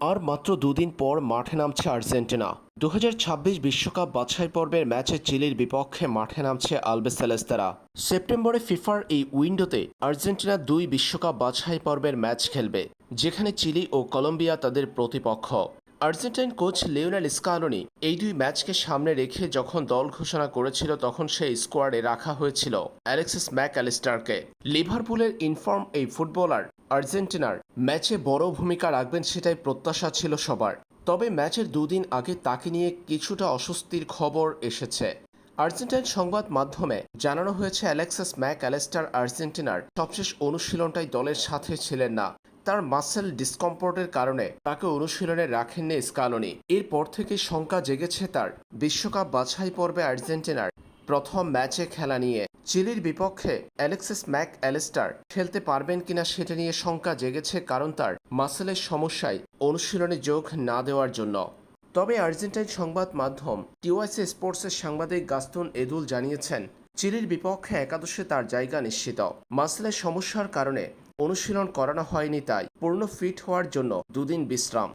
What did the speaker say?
আর মাত্র দুদিন পর মাঠে নামছে আর্জেন্টিনা। দু বিশ্বকাপ বাছাই পর্বের ম্যাচে চিলির বিপক্ষে মাঠে নামছে আলবেসেলেস্তারা সেপ্টেম্বরে ফিফার এই উইন্ডোতে আর্জেন্টিনা দুই বিশ্বকাপ বাছাই পর্বের ম্যাচ খেলবে, যেখানে চিলি ও কলম্বিয়া তাদের প্রতিপক্ষ। আর্জেন্টাইন কোচ লিওনেল স্কালোনি এই দুই ম্যাচকে সামনে রেখে যখন দল ঘোষণা করেছিল, তখন সেই স্কোয়াডে রাখা হয়েছিল অ্যালেক্সিস ম্যাক অ্যালিস্টারকে লিভারপুলের ইনফর্ম এই ফুটবলার, আর্জেন্টিনার ম্যাচে বড় ভূমিকা রাখবেন সেটাই প্রত্যাশা ছিল সবার। তবে ম্যাচের দুদিন আগে তাকে নিয়ে কিছুটা অস্বস্তির খবর এসেছে। আর্জেন্টাইন সংবাদ মাধ্যমে জানানো হয়েছে, অ্যালেক্সাস ম্যাক অ্যালেস্টার আর্জেন্টিনার সবশেষ অনুশীলনটাই দলের সাথে ছিলেন না। তার মাসেল ডিসকমফোর্টের কারণে তাকে অনুশীলনে রাখেননি স্কালোনি। এরপর থেকে শঙ্কা জেগেছে তার। বিশ্বকাপ বাছাই পর্বে আর্জেন্টিনার প্রথম ম্যাচে খেলা নিয়ে চিলির বিপক্ষে অ্যালেক্সিস ম্যাক অ্যালেস্টার খেলতে পারবেন কিনা সেটা নিয়ে শঙ্কা জেগেছে কারণ তার মাসেলের সমস্যায় অনুশীলনে যোগ না দেওয়ার জন্য। তবে আর্জেন্টাইন সংবাদ মাধ্যম টিওয়াইসি স্পোর্টসের সাংবাদিক গাস্তুন এদুল জানিয়েছেন, চিলির বিপক্ষে একাদশে তার জায়গা নিশ্চিত। মাসেলের সমস্যার কারণে অনুশীলন করানো হয়নি তাই পূর্ণ ফিট হওয়ার জন্য দুদিন বিশ্রাম।